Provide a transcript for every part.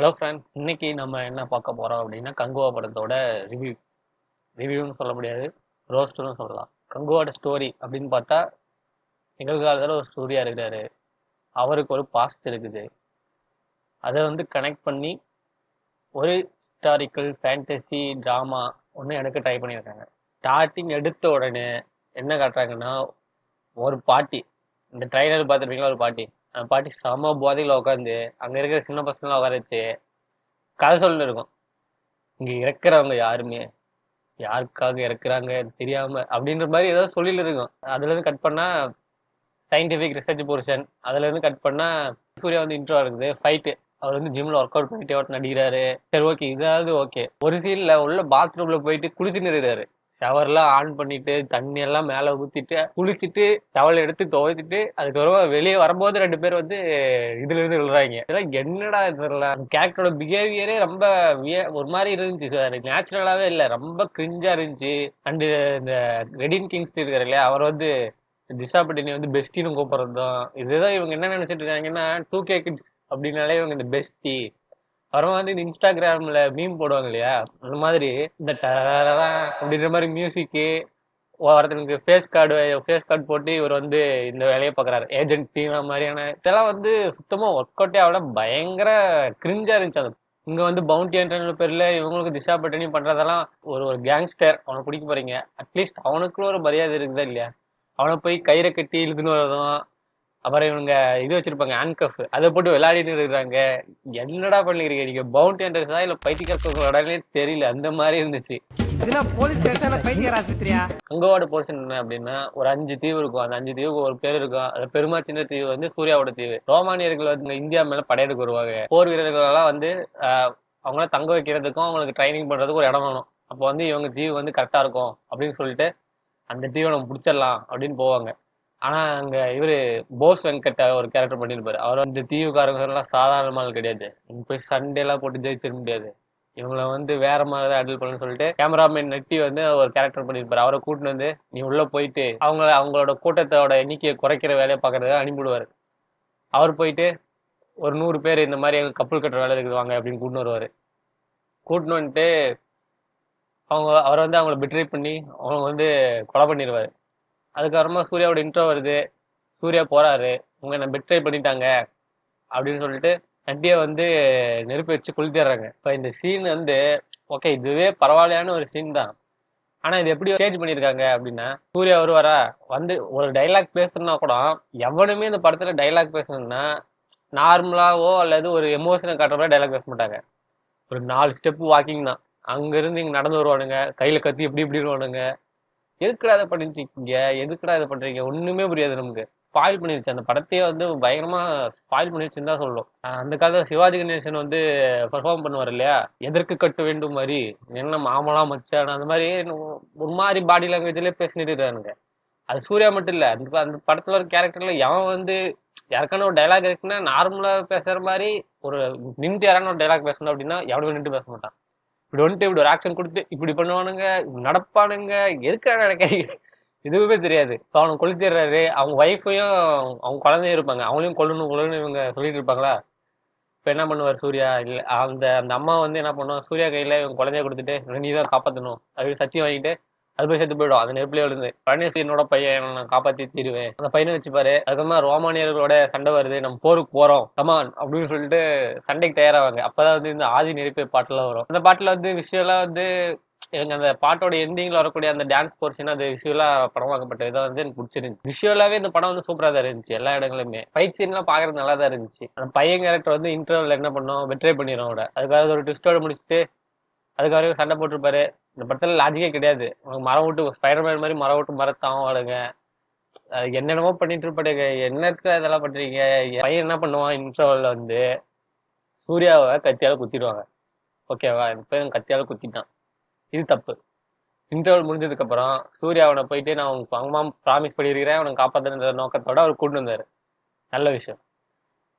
Hello friends இன்னைக்கு நம்ம என்ன பார்க்க போறோம் அப்படின்னா கங்குவா படத்தோட ரிவ்யூ ரிவ்யூன்னு சொல்ல முடியாது ரோஸ்டர்னு சொல்லலாம். கங்குவாட ஸ்டோரி அப்படின்னு பார்த்தா நிகழ்காலத்தில் ஒரு ஸ்டோரியா இருக்கிறாரு. அவருக்கு ஒரு பாஸ்ட் இருக்குது. அதை வந்து கனெக்ட் பண்ணி ஒரு ஹிஸ்டாரிக்கல் ஃபேண்டசி ட்ராமா ஒன்று எனக்கு ட்ரை பண்ணியிருக்காங்க. ஸ்டார்டிங் எடுத்த உடனே என்ன காட்டுறாங்கன்னா ஒரு பாட்டி. இந்த ட்ரைலர் பார்த்துருப்பீங்களா ஒரு பாட்டி? பாட்டி செம போதையில் உட்காந்து அங்கே இருக்கிற சின்ன பசங்களாம் உட்கார வச்சு கதை சொல்லு இருக்கும். இங்கே இறக்குறவங்க யாருமே? யாருக்காக இறக்குறாங்க? தெரியாம அப்படின்ற மாதிரி ஏதாவது சொல்லிட்டு இருக்கும். அதுலேருந்து கட் பண்ணால் சயின்டிஃபிக் ரிசர்ச் போர்ஷன் அதுலேருந்து கட் பண்ணால் சூர்யா வந்து இன்ட்ரோ இருக்குது ஃபைட்டு அவர் வந்து ஜிம்ல ஒர்க் அவுட் பண்ணிட்டு அவர் நடிக்கிறாரு. சரி ஓகே இதாவது ஓகே ஒரு சீன்ல உள்ள பாத்ரூம்ல போயிட்டு குளிச்சுன்னு இருக்கிறாரு. ஷவர்லாம் ஆன் பண்ணிட்டு தண்ணி எல்லாம் மேல ஊத்திட்டு குளிச்சுட்டு டவல் எடுத்து துவைச்சிட்டு அதுக்கப்புறமா வெளியே வரும்போது ரெண்டு பேர் வந்து இதுல இருந்து விழுறாங்க. இதெல்லாம் என்னடா தெரியல. கேரக்டரோட பிஹேவியரே ரொம்ப விய- ஒரு மாதிரி இருந்துச்சு சார் நேச்சுரலாவே இல்ல. ரொம்ப கிரிஞ்சா இருந்துச்சு. அண்டு இந்த ரெடின் கிங்ஸ் இருக்காரு இல்லையா அவர் வந்து திஷா பட்டினி வந்து பெஸ்டின்னு கூப்பிடுறதும் இதுதான் இவங்க என்ன நினைச்சிட்டு இருக்காங்கன்னா டூ கே கிட்ஸ் அப்படின்னாலே இவங்க இந்த பெஸ்டி அப்புறமா வந்து இந்த இன்ஸ்டாகிராம்ல மீம் போடுவாங்க இல்லையா அந்த மாதிரி இந்த அப்படின்ற மாதிரி மியூசிக்கு ஒருத்தனுக்கு ஃபேஸ் கார்டு ஃபேஸ் கார்டு போட்டு இவர் வந்து இந்த வேலையை பார்க்குறாரு ஏஜென்ட் டீம் மாதிரியான இதெல்லாம் வந்து சுத்தமாக ஒர்க் அவுட்டே அவ்வளோ பயங்கர கிரிஞ்சா இருந்துச்சு அது. இங்கே வந்து பவுண்டி என்டர்ன்ற பேரில் இவங்களுக்கு திஷா பட்டனி பண்ணுறதெல்லாம் ஒரு ஒரு கேங்ஸ்டர் அவனை பிடிக்க போகிறீங்க அட்லீஸ்ட் அவனுக்குள்ள ஒரு மரியாதை இருக்குதா இல்லையா? அவனை போய் கயிறை கட்டி இழுத்துன்னு வரதும் அப்புறம் இவங்க இது வச்சிருப்பாங்க ஹேண்ட்கஃப் அதை போட்டு விளையாடிட்டு இருக்கிறாங்க. என்னடா பண்ணிக்கிறீங்க? நீங்க பவுண்டி என்டர்ஸா இல்ல பைத்தியக்காரே தெரியல. அந்த மாதிரி இருந்துச்சு. அங்கோட போர்ஷன் என்ன அப்படின்னா ஒரு அஞ்சு தீவு இருக்கும். அந்த அஞ்சு தீவுக்கு ஒரு பேர் இருக்கும். அது பெருமா சின்ன தீவு வந்து சூர்யாவோட தீவு. ரோமானியர்கள் வந்து இந்தியா மேல படையெடுக்க வருவாங்க. போர் வீரர்கள் எல்லாம் வந்து அவங்கள தங்க வைக்கிறதுக்கும் அவங்களுக்கு ட்ரைனிங் பண்றதுக்கும் ஒரு இடம் வேணும். அப்போ வந்து இவங்க தீவு வந்து கரெக்டா இருக்கும் அப்படின்னு சொல்லிட்டு அந்த தீவை நம்ம பிடிச்சிடலாம் அப்படின்னு போவாங்க. ஆனால் அங்கே இவர் போஸ் வெங்கட் ஒரு கேரக்டர் பண்ணியிருப்பாரு அவர் வந்து தீவுக்காரங்கெல்லாம் சாதாரணமாக கிடையாது. இங்கே போய் சண்டேலாம் போட்டு ஜெயிச்சிட முடியாது. இவங்கள வந்து வேற மாதிரி தான் ஹேண்டில் பண்ணு சொல்லிட்டு கேமராமேன் நெட்டி வந்து ஒரு கேரக்டர் பண்ணியிருப்பாரு அவரை கூட்டின்னு வந்து நீ உள்ளே போயிட்டு அவங்க அவங்களோட கூட்டத்தோட எண்ணிக்கையை குறைக்கிற வேலையை பார்க்கறதுக்கு அனுப்பிவிடுவார். அவர் போயிட்டு ஒரு நூறு பேர் இந்த மாதிரி எங்கள் கப்பல் கட்டுற வேலை இருக்குது வாங்க அப்படின்னு கூட்டின்னு வருவார். கூட்டின்னு வந்துட்டு அவங்க அவர் வந்து அவங்கள பிட்ரை பண்ணி அவங்க வந்து கொலை பண்ணிடுவாரு அதுக்கப்புறமா சூர்யாவோட இன்ட்ரோ வருது. சூர்யா போறாரு. உங்க பெட் ட்ரை பண்ணிட்டாங்க. அப்படின்னு சொல்லிட்டு நட்டியை வந்து நெருப்பு வச்சு கொளுத்திடுறாங்க இப்போ இந்த சீன் வந்து ஓகே இதுவே பரவாயில்லையான ஒரு சீன் தான். ஆனா இது எப்படி சேஞ்ச் பண்ணியிருக்காங்க அப்படின்னா சூர்யா வருவாரா? வந்து ஒரு டைலாக் பேசணும்னா கூட எவனுமே இந்த படத்துல டைலாக் பேசணும்னா நார்மலாவோ அல்லது ஒரு எமோஷனை காட்டுற மாதிரி டைலாக் பேச மாட்டாங்க. ஒரு நாலு ஸ்டெப் வாக்கிங் தான். அங்க இருந்து இங்க நடந்து வருவானுங்க. கையில கத்தி இப்படி இப்படி வருவானுங்க எதுக்குடா இதை பண்ணிட்டு இருக்கீங்க எதுக்குடா இதை பண்றீங்க? ஒண்ணுமே புரியாது நமக்கு. ஸ்பாயில் பண்ணிருச்சு அந்த படத்தையே வந்து பயங்கரமா ஸ்பாயில் பண்ணிருச்சுன்னு தான் சொல்லணும். அந்த காலத்துல சிவாஜி கணேசன் வந்து பெர்ஃபார்ம் பண்ணுவார் இல்லையா? எதற்கு கட்டு வேண்டும் மாதிரி? என்ன மாமலா மச்சான் அந்த மாதிரி ஒரு மாதிரி பாடி லாங்குவேஜ்லயே பேசிட்டு இருக்கானுங்க. அது சூர்யா மட்டும் இல்ல. அந்த அந்த படத்துல ஒரு கேரக்டர்ல எவன் வந்து யாருக்கான ஒரு டைலாக் இருக்குன்னா நார்மலா பேசுற மாதிரி ஒரு நின்று யாரான ஒரு டைலாக் பேசணும் அப்படின்னா எவனுமே நின்று பேச மாட்டான். இப்படி வந்துட்டு இப்படி ஒரு ஆக்ஷன் கொடுத்து இப்படி பண்ணுவானுங்க நடப்பானுங்க எதுக்காக நடக்கிறீங்க எதுவுமே தெரியாது. இப்போ அவனை கொளுத்திடுறாரு அவங்க ஒய்ஃபையும் அவங்க குழந்தையும் இருப்பாங்க. அவங்களையும் கொல்லணும் கொள்ளணும் இவங்க சொல்லிட்டு இருப்பாங்களா? இப்போ என்ன பண்ணுவார் சூர்யா? இல்லை அந்த அந்த அம்மா வந்து என்ன பண்ணுவோம் சூர்யா கையில் இவங்க குழந்தைய கொடுத்துட்டு நீ தான் காப்பாற்றணும் அப்படின்னு சத்தியம் வாங்கிட்டு அது போய் செத்து போயிடும். அந்த நெருப்புலயே விழுந்து. பழனிசி என்னோட பையன் நான் காப்பாத்தி தீருவேன். அந்த பையனை வச்சுப்பாரு அதுக்கப்புறமா ரோமானியர்களோட சண்டை வருது. நம்ம போருக்கு போறோம். கமான் அப்படின்னு சொல்லிட்டு சண்டைக்கு தயாராவாங்க. அப்பதான் வந்து இந்த ஆதி நெருப்பு பாட்டெல்லாம் வரும். அந்த பாட்டுல வந்து விஷயம்லாம் வந்து எனக்கு அந்த பாட்டோட எண்டிங்ல வரக்கூடிய அந்த டான்ஸ் போர்ஷன் அது விஷுவலா படமாக்கப்பட்ட இதை வந்து எனக்கு பிடிச்சிருந்துச்சு. விஷுவலாவே இந்த படம் வந்து சூப்பரா தான் இருந்துச்சு. எல்லா இடங்களுமே. ஃபைட் சீன்லாம் பாக்குறது நல்லா தான் இருந்துச்சு. அந்த பையன் கேரக்டர் வந்து இன்டர்வல் என்ன பண்ணோம்? பெட்ரே பண்ணிடும் அவட அதுக்காக ஒரு ட்விஸ்டோட முடிச்சுட்டு அதுக்காக சண்டை போட்டிருப்பாரு. இந்த படத்துல லாஜிக்கே கிடையாது. உனக்கு மரம் விட்டு ஸ்பைடர் மேன் மாதிரி மரம் விட்டு மரத்தாவும் வாழுங்க. என்னென்னமோ பண்ணிட்டு இருப்பாடுங்க என்னத்துல இதெல்லாம் பண்றீங்க? பையன் என்ன பண்ணுவான்? இன்டர்வல்ல வந்து சூர்யாவை கத்தியால குத்திடுவாங்க. ஓகேவா இந்த பையன் கத்தியால குத்திட்டான். இது தப்பு. இன்டர்வல் முடிஞ்சதுக்கு அப்புறம் சூர்யா அவனை போயிட்டு நான் உனக்கு அம்மா ப்ராமிஸ் பண்ணியிருக்கிறேன் அவனை காப்பாத்துன்ற நோக்கத்தோட அவர் கூட்டு வந்தாரு. நல்ல விஷயம்.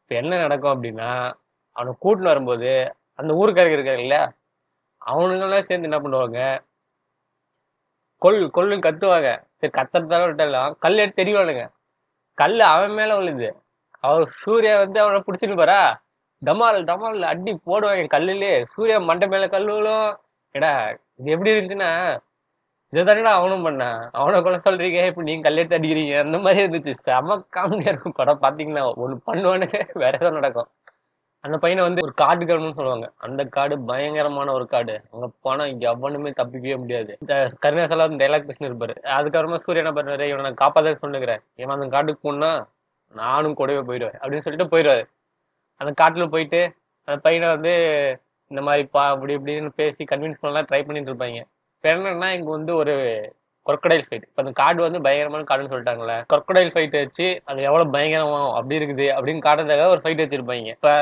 இப்போ என்ன நடக்கும் அப்படின்னா அவனை கூட்டின்னு வரும்போது அந்த ஊருக்காரங்க இருக்காரு இல்லையா? அவனுங்கெல்லாம் சேர்ந்து என்ன பண்ணுவாங்க? கொல் கொல்லுன்னு கத்துவாங்க. சரி கத்துறதால விட்டலாம் கல் எடுத்து தெரிவானுங்க கல் அவன் மேல விழுது. அவர் சூர்யா வந்து அவனை பிடிச்சின்னு போறா. டமால் டமால் அடி போடுவாங்க கல்லுலே. சூர்யா மண்டை மேல கல்லுகளும் எடா இது எப்படி இருந்துச்சுன்னா இதை தானடா அவனும் பண்ணான் அவனை கொலை சொல்றீங்க இப்ப நீங்க கல்லெடுத்து அடிக்கிறீங்க. அந்த மாதிரி இருந்துச்சு. செம காமெடியா இருக்கும் படம். பாத்தீங்கன்னா ஒண்ணு பண்ணுவானுங்க வேற ஏதோ நடக்கும். அந்த பையனை வந்து ஒரு காடு கருணுன்னு சொல்லுவாங்க. அந்த காடு பயங்கரமான ஒரு காடு அங்க போனா இங்க எவனுமே தப்பிக்கவே முடியாது. இந்த கருணாசலா டைலாக் பேசினு இருப்பாரு. அதுக்கப்புறமா சூரிய என்ன பண்ணுவாரு இவனை நான் காப்பாத்த சொல்லுங்கிறேன் இவன் அந்த காட்டுக்கு போனா நானும் கூடவே போயிடுவேன் அப்படின்னு சொல்லிட்டு போயிடுவாரு. அந்த காட்டுல போயிட்டு அந்த பையனை வந்து இந்த மாதிரி பா அப்படி இப்படின்னு பேசி கன்வின்ஸ் பண்ணலாம் ட்ரை பண்ணிட்டு இருப்பாங்க. இப்போ என்னன்னா இங்க வந்து ஒரு கொர்க்கடைல் ஃபைட் இப்போ அந்த காடு வந்து பயங்கரமான காடுன்னு சொல்லிட்டாங்களே கொர்க்கடைல் ஃபைட் வச்சு அது எவ்வளோ பயங்கரமாக அப்படி இருக்குது அப்படின்னு காட்டுறதுக்காக ஒரு ஃபைட் வச்சிருப்பாங்க. இப்போ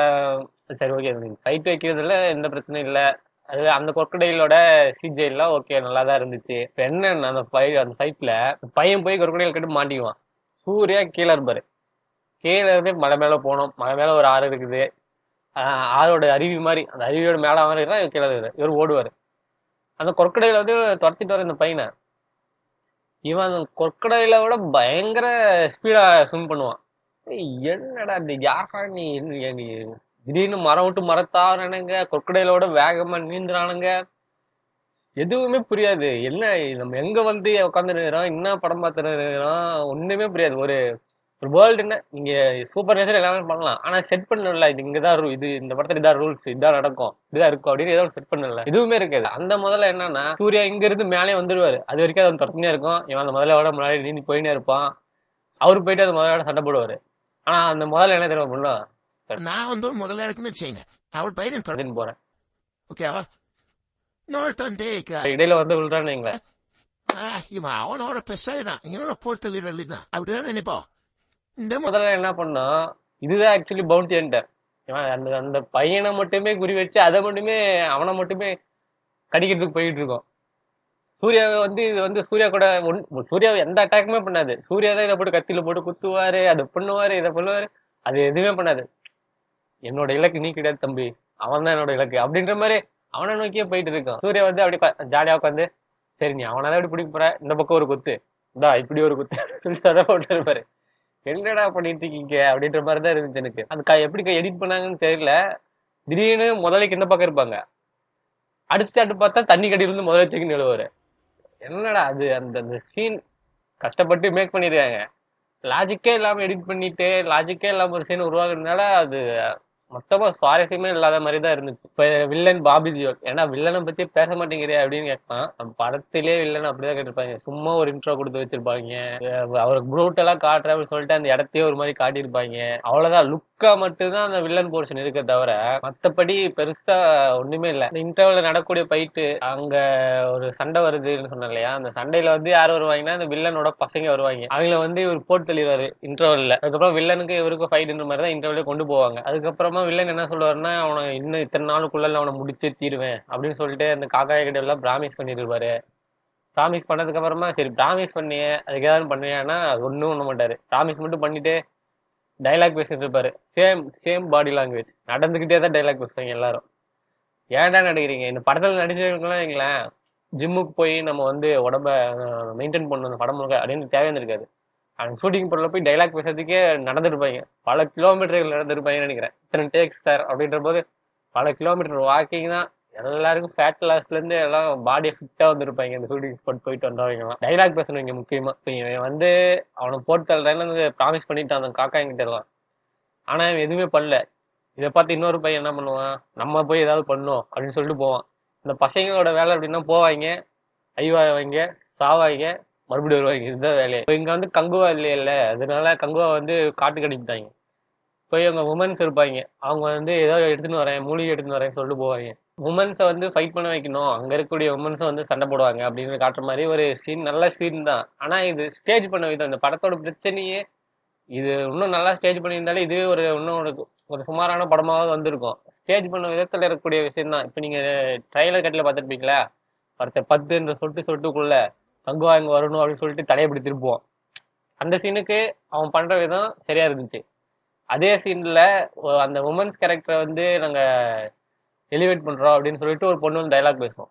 சரி ஓகே ஃபைட் வைக்கிறதுல எந்த பிரச்சனையும் இல்லை. அது அந்த கொர்க்கடைலோட சிஜிஐலாம் ஓகே நல்லா தான் இருந்துச்சு. இப்போ என்ன அந்த ஃபைட் அந்த ஃபைட்டில் பையன் போய் கொர்க்கடையில் கட்டு மாட்டிக்குவான். சூர்யா கீழே இருப்பார். கீழே இருந்து மலை மேலே போனோம். மலை மேலே ஒரு ஆறு இருக்குது. ஆறோட அருவி மாதிரி அந்த அருவியோட மேலே அவன் இருக்கிறான் இவர் கீழே இருக்கிறார் இவர் ஓடுவார். அந்த கொர்க்கடையில் வந்து துரத்திட்டு வர இந்த பையனை. இவன் அந்த கொற்கடையில விட பயங்கர ஸ்பீடா ஸ்விம் பண்ணுவான். என்னடா இந்த யாரா நீ? நீ திடீர்னு மரம் விட்டு மரத்தாரனுங்க கொற்கடையில விட வேகமா நீந்துறானுங்க. எதுவுமே புரியாது. என்ன நம்ம எங்க வந்து உட்காந்துருக்கிறோம் என்ன படம் பார்த்துருக்கிறோம் ஒண்ணுமே புரியாது. ஒரு ஒரு வேர்ல்டு என்ன நீங்க சூப்பர் நேச்சர் எல்லாமே பண்ணலாம். ஆனா செட் பண்ணல இது இங்கதான் ru- இது இந்த படத்துல இதான் ரூல்ஸ் இதான் நடக்கும் இதான் இருக்கும் அப்படின்னு ஏதோ செட் பண்ணல எதுவுமே இருக்காது. அந்த முதல்ல என்னன்னா சூர்யா இங்க இருந்து மேலே வந்துருவாரு. அது வரைக்கும் அது தொடர்ந்துனே இருக்கும். இவன் அந்த முதல்ல முன்னாடி நீந்தி போயினே இருப்பான். அவரு போயிட்டு அந்த முதலோட சண்டை போடுவாரு. ஆனா அந்த முதல்ல என்ன தெரியுமா நான் வந்து முதல்ல இருக்குன்னு வச்சுங்க அவள் பையன் போறேன். ஓகேவா இடையில வந்து விழுறான்னு இவன் அவனோட பெசாயிடான் இவனோட போட்டு தான் அப்படிதான் முதல்ல என்ன பண்ணா இதுதான் ஆக்சுவலி பவுண்டி ஹண்டர் அந்த அந்த பையனை மட்டுமே குறி வச்சு அதை மட்டுமே அவனை மட்டுமே கடிக்கிறதுக்கு போயிட்டு இருக்கோம். சூர்யாவை வந்து இது வந்து சூர்யா கூட ஒன் சூர்யாவை எந்த அட்டாக்குமே பண்ணாது. சூர்யா தான் இதை போட்டு கத்தியில போட்டு குத்துவாரு அதை பண்ணுவாரு இதை பண்ணுவாரு. அது எதுவுமே பண்ணாது. என்னோட இலக்கு நீ கிடையாது தம்பி. அவன் தான் என்னோட இலக்கு. அப்படின்ற மாதிரி அவனை நோக்கியே போயிட்டு இருக்கான் சூர்யா வந்து அப்படி ஜாலியா உட்காந்து சரி நீ அவனால எப்படி பிடிக்க போற? இந்த பக்கம் ஒரு குத்து. இந்தா இப்படி ஒரு குத்து. சொல்லிட்டு அதை போட்டு இருப்பாரு. என்னடா பண்ணிட்டு இருக்கீங்க அப்படின்ற மாதிரி தான் இருந்துச்சு எனக்கு. அது க- எப்படி எடிட் பண்ணாங்கன்னு தெரியல. திடீர்னு முதலைக்கு இந்த பக்கம் இருப்பாங்க. அடிச்சுட்டு பார்த்தா தண்ணி கடியில முதல்ல தூக்கி நிழுவாரு என்னடா அது? அந்த அந்த சீன் கஷ்டப்பட்டு மேக் பண்ணிருக்காங்க. லாஜிக்கே இல்லாமல் எடிட் பண்ணிட்டு லாஜிக்கே இல்லாமல் ஒரு சீன் உருவாக்குறதுனால அது மொத்தமா சுவாரஸ்யமே இல்லாத மாதிரி தான் இருந்துச்சு. இப்ப வில்லன் பாபி தியோல் ஏன்னா வில்லனை பத்தி பேச மாட்டேங்கிறியா அப்படின்னு கேட்பான் நம்ம படத்திலே வில்லன் அப்படிதான் கேட்டிருப்பாங்க. சும்மா ஒரு இன்ட்ரோ கொடுத்து வச்சிருப்பாங்க. அவருக்கு ப்ரூட்டலா காட்டுற அப்படின்னு சொல்லிட்டு அந்த இடத்தையே ஒரு மாதிரி காட்டியிருப்பாங்க. அவ்வளவுதான். லுக்கா மட்டும்தான் அந்த வில்லன் போர்ஷன் இருக்க தவிர மத்தபடி பெருசா ஒண்ணுமே இல்லை. இந்த இன்டர்வல்ல நடக்கூடிய ஃபைட்டு அங்க ஒரு சண்டை வருதுன்னு சொன்னேன் இல்லையா? அந்த சண்டையில வந்து யார் வருவாங்கன்னா அந்த வில்லனோட பசங்க வருவாங்க. அவங்கள வந்து இவர் போட்டு தள்ளிடுவாரு இன்டர்வல்ல அதுக்கப்புறம் வில்லனுக்கு இவருக்கும் ஃபைட்ன்ற மாதிரி தான் இன்டர்வல்ல கொண்டு போவாங்க. அதுக்கப்புறமா வில்லன் என்ன சொல்லுவாருன்னா அவனை இன்னும் இத்தனை நாளுக்குள்ள அவனை முடிச்சே தீருவேன் அப்படின்னு சொல்லிட்டு அந்த காக்காய கிட்ட எல்லாம் பிராமிஸ் பண்ணிட்டு ப்ராமிஸ் பண்ணதுக்கு அப்புறமா சரி ப்ராமிஸ் பண்ணிய அதுக்கு ஏதாவது பண்ணியான்னா அது ஒன்றும் பண்ண மாட்டாரு. ப்ராமிஸ் மட்டும் பண்ணிட்டு டைலாக் பேசிட்டு இருப்பாரு. சேம் சேம் பாடி லாங்குவேஜ் நடந்துக்கிட்டே தான் டைலாக் பேசுவாங்க எல்லாரும். ஏன்டா நடிக்கிறீங்க? இந்த படத்துல நடிச்சவங்களாம் இல்லைங்களேன் ஜிம்முக்கு போய் நம்ம வந்து உடம்ப மெயின்டைன் பண்ணணும் படம் முழுக்க அப்படின்னு தேவையான இருக்காது. அவங்க ஷூட்டிங் பொருளை போய் டைலாக் பேசுறதுக்கே நடந்துருப்பாங்க. பல கிலோமீட்டர்கள் நடந்துருப்பாங்கன்னு நினைக்கிறேன். இத்தனை டேக்ஸ் சார் அப்படின்ற போது பல கிலோமீட்டர் வாக்கிங் தான் எல்லாருக்கும் ஃபேட் லாஸ்லேருந்து எல்லாம் பாடியை ஃபிட்டாக வந்துருப்பாங்க. இந்த ஷூட்டிங் ஸ்பாட் போயிட்டு வந்தவங்கலாம் டைலாக் பேசணுங்க முக்கியமாக இப்போ இவன் வந்து அவனை போட்டு தள்ளுறேன்னு ப்ராமிஸ் பண்ணிட்டான் அந்த காக்கா என்கிட்ட எல்லாம். ஆனால் இவன் எதுவுமே பண்ணல. இதை பார்த்து இன்னொரு பையன் என்ன பண்ணுவான்? நம்ம போய் ஏதாவது பண்ணோம் அப்படின்னு சொல்லிட்டு போவான். இந்த பசங்களோட வேலை அப்படின்னா போவாங்க ஐவாங்க சாவாங்க. மறுபடியும் வருவாங்க. இதுதான் வேலையை இப்போ இங்கே வந்து கங்குவா இல்லையில அதனால கங்குவா வந்து காட்டுக்கு அனுப்பிட்டாங்க. போய் அவங்க உமன்ஸ் இருப்பாங்க. அவங்க வந்து ஏதோ எடுத்துன்னு வரேன் மூலிகை எடுத்துன்னு வரேன்னு சொல்லிட்டு போவாங்க. உமன்ஸை வந்து ஃபைட் பண்ண வைக்கணும். அங்கே இருக்கக்கூடிய உமன்ஸை வந்து சண்டை போடுவாங்க அப்படின்னு காட்டுற மாதிரி ஒரு சீன் நல்ல சீன் தான். ஆனால் இது ஸ்டேஜ் பண்ண விதம். இந்த படத்தோட பிரச்சனையே இது இன்னும் நல்லா ஸ்டேஜ் பண்ணியிருந்தாலே இதுவே ஒரு இன்னும் ஒரு ஒரு சுமாரான படமாவது வந்திருக்கும். ஸ்டேஜ் பண்ண விதத்தில் இருக்கக்கூடிய விஷயம் தான். இப்போ நீங்கள் ட்ரைலர் கட்டில பார்த்துருப்பீங்களா? ஒருத்தர் பத்துன்ற சொட்டு சொட்டுக்குள்ள தங்குவா இங்க வரணும் அப்படின்னு சொல்லிட்டு தலையை பிடி திருப்புவான். அந்த சீனுக்கு அவன் பண்ற விதம் சரியா இருந்துச்சு. அதே சீன்ல அந்த உமன்ஸ் கேரக்டரை வந்து நாங்க எலிவேட் பண்றோம் அப்படின்னு சொல்லிட்டு ஒரு பொண்ணு வந்து டைலாக் பேசுவோம்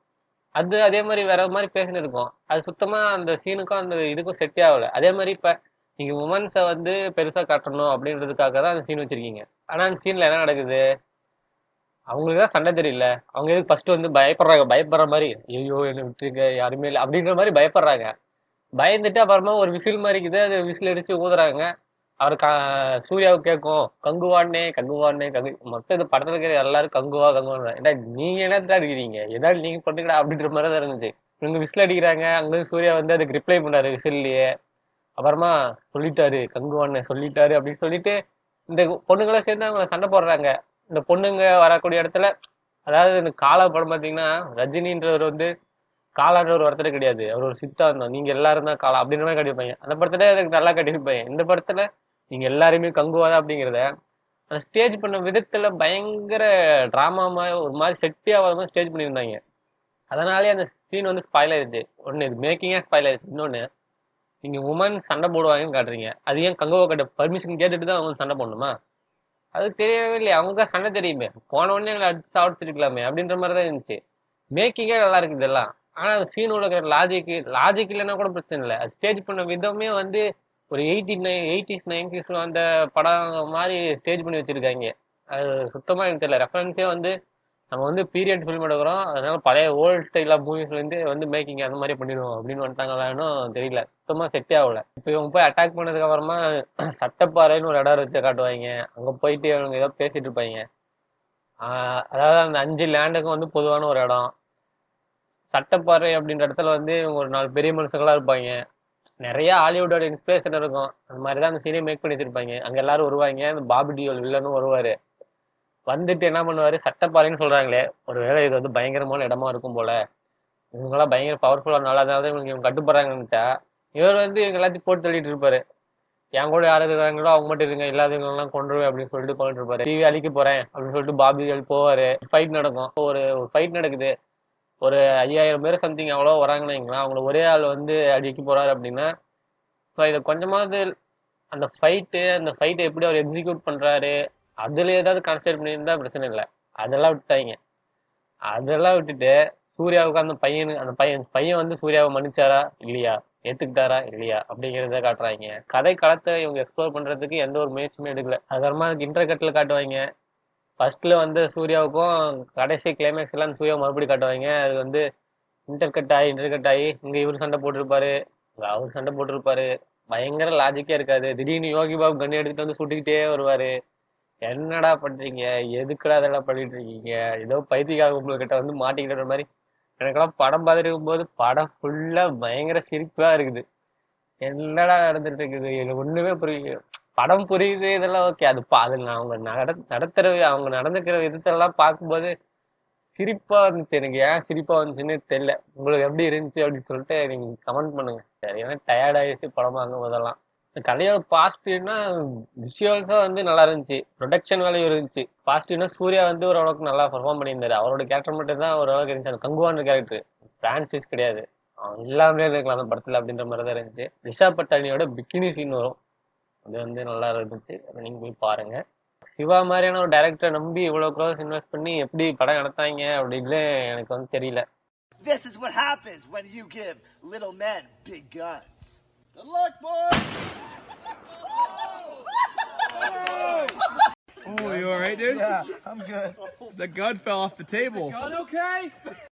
அது அதே மாதிரி வேற மாதிரி பேசினு இருக்கும். அது சுத்தமா அந்த சீனுக்கும் அந்த இதுக்கும் செட்டே ஆகல. அதே மாதிரி இப்ப நீங்க உமன்ஸை வந்து பெருசா காட்டணும் அப்படின்றதுக்காக தான் அந்த சீன் வச்சிருக்கீங்க. ஆனா அந்த சீன்ல என்ன நடக்குது? அவங்களுக்கு தான் சண்டை தெரியல. அவங்க எதுக்கு ஃபர்ஸ்ட் வந்து பயப்படுறாங்க. பயப்படுற மாதிரி ஐயோ என்ன விட்டுருங்க யாருமே இல்லை அப்படின்ற மாதிரி பயப்படுறாங்க. பயந்துட்டு அப்புறமா ஒரு விசில் மாதிரி இருக்குது. அது விசில் அடிச்சு ஊதுறாங்க. அவர் க சூர்யாவுக்கு கேட்கும். கங்குவானே கங்குவானே கங்கு மொத்தம் இந்த படத்துல இருக்கிற எல்லாரும் கங்குவா கங்குவான் ஏன்னா நீங்க என்னத்தான் அடிக்கிறீங்க? ஏதாவது நீங்க பண்ணுங்கடா அப்படின்ற மாதிரி தான் இருந்துச்சு. இவங்க விசில் அடிக்கிறாங்க. அங்கே சூர்யா வந்து அதுக்கு ரிப்ளை பண்ணாரு விசில்லையே. அப்புறமா சொல்லிட்டாரு கங்குவானே சொல்லிட்டாரு அப்படின்னு சொல்லிட்டு இந்த பொண்ணுங்களாம் சேர்ந்து அவங்க சண்டை போடுறாங்க. இந்த பொண்ணுங்க வரக்கூடிய இடத்துல அதாவது இந்த காலா படம் பார்த்தீங்கன்னா ரஜினின்றவர் வந்து காலான்ற ஒரு ஒருத்தர் கிடையாது. அவர் ஒரு சித்தாந்தம். நீங்க எல்லாரும் தான் காலா அப்படின்ற மாதிரி கட்டியிருப்பாங்க. அந்த படத்துல அதுக்கு நல்லா கட்டியிருப்பாங்க. இந்த படத்துல நீங்க எல்லாருமே கங்குவாதா அப்படிங்கிறத அந்த ஸ்டேஜ் பண்ண விதத்துல பயங்கர டிராமா ஒரு மாதிரி செட்டி ஆகாத மாதிரி ஸ்டேஜ் பண்ணியிருந்தாங்க. அதனாலே அந்த சீன் வந்து ஸ்பாயில் ஆயிடுச்சு ஒன்று இது மேக்கிங்காக ஸ்பாயில் ஆயிடுச்சு இன்னொன்று நீங்கள் உமன் சண்டை போடுவாங்கன்னு காட்டுறீங்க. அது ஏன் கங்குவா கட்ட பர்மிஷன் கேட்டுட்டு தான் அவங்க சண்டை போடணுமா? அது தெரியவே இல்லை அவங்க சண்டை தெரியுமே. போன உடனே எங்களை அடிச்சு சாப்பிட்டுருக்கலாமே அப்படின்ற மாதிரி தான் இருந்துச்சு. மேக்கிங்கே நல்லா இருக்குது இதெல்லாம். ஆனால் அந்த சீனோட இருக்கிற லாஜிக் லாஜிக் இல்லைன்னா கூட பிரச்சனை இல்லை. அது ஸ்டேஜ் பண்ண விதமே வந்து ஒரு எயிட்டி நைன் எயிட்டிஸ் நைன்டிஸில் வந்த படம் மாதிரி ஸ்டேஜ் பண்ணி வச்சிருக்காங்க. அது சுத்தமாக எனக்கு தெரியல. ரெஃபரன்ஸே வந்து நம்ம வந்து பீரியட் ஃபிலிம் எடுக்கிறோம். அதனால பழைய ஓல்டு ஸ்டைலாக மூவிஸ்லேருந்து வந்து மேக்கிங் அந்த மாதிரி பண்ணிடுவோம் அப்படின்னு வந்துட்டாங்களான்னு தெரியல. சுத்தமாக செட்டே ஆகல. இப்போ இவங்க போய் அட்டாக் பண்ணதுக்கு அப்புறமா சட்டப்பாறைன்னு ஒரு இடம் வச்சு காட்டுவாங்க. அங்கே போயிட்டு இவங்க ஏதோ பேசிட்டு இருப்பாங்க. அதாவது அந்த அஞ்சு லேண்டுக்கும் வந்து பொதுவான ஒரு இடம். சட்டப்பாறை அப்படின்ற இடத்துல வந்து இவங்க ஒரு நாலு பெரிய மனுஷங்களாக இருப்பாங்க. நிறைய ஹாலிவுட்டோட இன்ஸ்பிரேஷன் இருக்கும். அந்த மாதிரி தான் அந்த சீனை மேக் பண்ணி வச்சிருப்பாங்க. அங்கே எல்லாரும் வருவாங்க. அந்த பாபி டியோல் வில்லனும் வருவார். வந்துட்டு என்ன பண்ணுவாரு? சட்டப்பாறைன்னு சொல்றாங்களே. ஒருவேளை இது வந்து பயங்கரமான இடமா இருக்கும் போல. இவங்கெல்லாம் பயங்கர பவர்ஃபுல்லாக நல்லா தான் இவங்க இவங்க கட்டுப்படுறாங்கன்னு நினச்சா இவர் வந்து இவங்க எல்லாத்தையும் போட்டு தள்ளிட்டு இருப்பாரு. என் கூட யார் இருக்கிறாங்களோ அவங்க மட்டும் இருங்க இல்லாதவங்க எல்லாம் கொண்டுருவேன் அப்படின்னு சொல்லிட்டு போயிட்டு இருப்பாரு. டிவி அழிக்க போறேன் அப்படின்னு சொல்லிட்டு பாபிகள் போவாரு. ஃபைட் நடக்கும். ஒரு ஃபைட் நடக்குது. ஒரு ஐயாயிரம் பேர் சம்திங் அவ்வளோ வராங்கன்னு வைங்களேன் அவங்கள ஒரே ஆள் வந்து அடிக்க போறாரு அப்படின்னா ஸோ இதை கொஞ்சமாவது அந்த ஃபைட்டு அந்த ஃபைட்டை எப்படி அவர் எக்ஸிக்யூட் பண்ணுறாரு அதுல ஏதாவது கான்சென்ட்ரேட் பண்ணியிருந்தா பிரச்சனை இல்லை. அதெல்லாம் விட்டாங்க அதெல்லாம் விட்டுட்டு சூர்யாவுக்கு அந்த பையனு அந்த பையன் பையன் வந்து சூர்யாவை மன்னிச்சாரா? இல்லையா. ஏத்துக்கிட்டாரா? இல்லையா? அப்படிங்கிறத காட்டுறாங்க. கதை களத்தை இவங்க எக்ஸ்ப்ளோர் பண்றதுக்கு எந்த ஒரு முயற்சியுமே எடுக்கல. அதுக்கப்புறமா அதுக்கு இன்டர்கட்டில் காட்டுவாங்க. ஃபர்ஸ்ட்ல வந்து சூர்யாவுக்கும் கடைசி கிளைமேக்ஸ் எல்லாம் சூர்யா மறுபடியும் காட்டுவாங்க. அது வந்து இன்டர்கட் ஆகி இன்டர்கட் ஆகி இங்க இவர் சண்டை போட்டிருப்பாரு. இங்க அவர் சண்டை போட்டிருப்பாரு. பயங்கர லாஜிக்கே இருக்காது. திடீர்னு யோகி பாபு கண்ணி எடுத்துட்டு வந்து சுட்டுக்கிட்டே வருவாரு. என்னடா பண்றீங்க? எதுக்குடா அதெல்லாம் பண்ணிட்டு இருக்கீங்க? ஏதோ பைத்தியக்கார உங்ககிட்ட வந்து மாட்டிக்கிட்ட மாதிரி. எனக்கெல்லாம் படம் பார்த்துட்டு இருக்கும்போது படம் ஃபுல்லா பயங்கர சிரிப்பா இருக்குது. என்னடா நடந்துட்டு இருக்குது? எனக்கு ஒண்ணுமே புரியல. படம் புரியுது இதெல்லாம் ஓகே அது பா அது அவங்க நட நடத்துற அவங்க நடந்துக்கிற விதத்தெல்லாம் பார்க்கும்போது சிரிப்பா இருந்துச்சு. எனக்கு ஏன் சிரிப்பா வந்துச்சுன்னு தெரியல. உங்களுக்கு எப்படி இருந்துச்சு அப்படின்னு சொல்லிட்டு நீங்க கமெண்ட் பண்ணுங்க. சரி ஏன்னா டயர்ட் ஆயிடுச்சு படம் பார்க்கும் போதெல்லாம் இந்த கதையோட பாசிட்டிவ்னா விஷுவல்ஸா வந்து நல்லா இருந்துச்சு. ப்ரொடக்ஷன் வேலையும் இருந்துச்சு. பாசிட்டிவ்னா சூர்யா வந்து ஓரளவுக்கு நல்லா பெர்ஃபார்ம் பண்ணியிருந்தாரு. அவரோட கேரக்டர் மட்டும் தான் ஓரளவுக்கு இருந்துச்சு. அந்த கங்குவான கேரக்டர் பிரான்சிஸ் கிடையாது. அவன் எல்லாமே இருக்கலாம் அந்த படத்துல அப்படின்ற மாதிரி தான் இருந்துச்சு. ரிஷா பட்டானியோட பிக்கினி சீன் வரும். அது வந்து நல்லா இருந்துச்சு. அதை நீங்க போய் பாருங்க. சிவா மாதிரியான ஒரு டைரக்டரை நம்பி இவ்வளவு க்ரோஸ் இன்வெஸ்ட் பண்ணி எப்படி படம் நடத்தாங்க அப்படின்னு எனக்கு வந்து தெரியல. This is what happens when you give little men big guns. Good luck, boys! Oh, you alright, dude? Yeah, I'm good. The gun fell off the table. Gun okay?